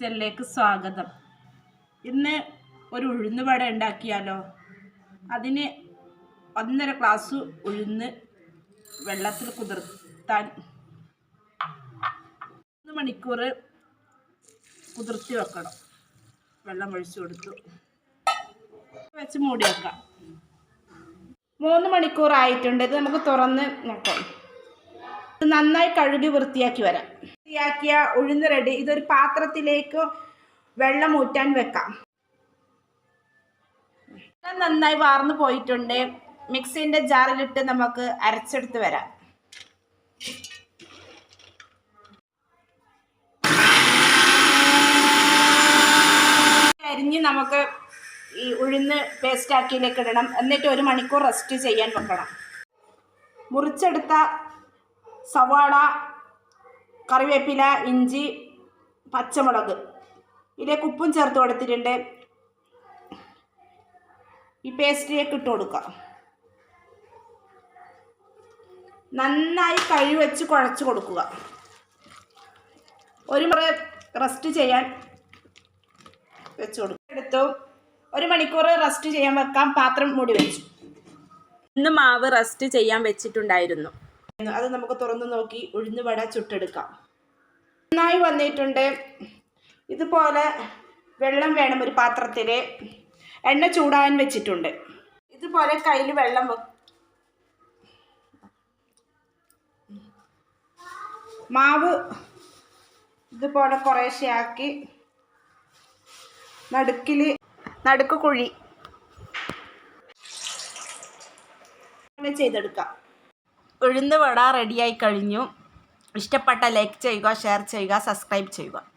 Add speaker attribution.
Speaker 1: കിച്ചണിലേക്ക് സ്വാഗതം. ഇന്ന് ഒരു ഉഴുന്ന് വട ഉണ്ടാക്കിയാലോ? അതിന് ഒന്നര ഗ്ലാസ് ഉഴുന്ന് വെള്ളത്തിൽ കുതിർത്താൻ മൂന്ന് മണിക്കൂർ കുതിർത്തി വെക്കണം. വെള്ളം ഒഴിച്ചു കൊടുത്തു വെച്ച് മൂടി വെക്കാം. മൂന്ന് മണിക്കൂർ ആയിട്ടുണ്ട് ഇത് നമുക്ക് തുറന്ന് നോക്കാം. നന്നായി കഴുകി വൃത്തിയാക്കി വരാം. വൃത്തിയാക്കിയ ഉഴുന്ന് റെഡി. ഇതൊരു പാത്രത്തിലേക്ക് വെള്ളം ഊറ്റാൻ വെക്കാം. വെള്ളം നന്നായി വാർന്നു പോയിട്ടുണ്ട്. മിക്സിന്റെ ജാറിലിട്ട് നമുക്ക് അരച്ചെടുത്ത് വരാം. അരിഞ്ഞ് നമുക്ക് ഈ ഉഴുന്ന് പേസ്റ്റ് ആക്കിയിലേക്ക് ഇടണം. എന്നിട്ട് ഒരു മണിക്കൂർ റെസ്റ്റ് ചെയ്യാൻ വെക്കണം. മുറിച്ചെടുത്ത സവാള കറിവേപ്പില ഇഞ്ചി പച്ചമുളക്. ഇതിലേക്ക് ഉപ്പും ചേർത്ത് കൊടുത്തിട്ടുണ്ട്. ഈ പേസ്റ്റിലേക്ക് ഇട്ട് കൊടുക്കുക നന്നായി കഴി വെച്ച് കുഴച്ച് കൊടുക്കുക. ഒരു മുറ റെസ്റ്റ് ചെയ്യാൻ വെച്ച് കൊടുക്കുക എടുത്തു. ഒരു മണിക്കൂർ റെസ്റ്റ് ചെയ്യാൻ വെക്കാം. പാത്രം മൂടി വെച്ചു. ഇന്ന് മാവ് റെസ്റ്റ് ചെയ്യാൻ വെച്ചിട്ടുണ്ടായിരുന്നു. അത് നമുക്ക് തുറന്ന് നോക്കി ഉഴുന്ന് വട ചുട്ടെടുക്കാം. നന്നായി വന്നിട്ടുണ്ട്. ഇതുപോലെ വെള്ളം വേണം ഒരു പാത്രത്തിൽ എണ്ണ ചൂടാൻ വെച്ചിട്ടുണ്ട്. ഇതുപോലെ കയ്യിൽ വെള്ളം മാവ് ഇതുപോലെ കുറേശ്ശെയാക്കി നടുക്കിൽ നടുക്ക് കുഴി. ചെയ്തെടുക്കാം. ഉഴുന്ന് വട റെഡിയായി കഴിഞ്ഞു. ഇഷ്ടപ്പെട്ട ലൈക്ക് ചെയ്യുക ഷെയർ ചെയ്യുക സബ്സ്ക്രൈബ് ചെയ്യുക.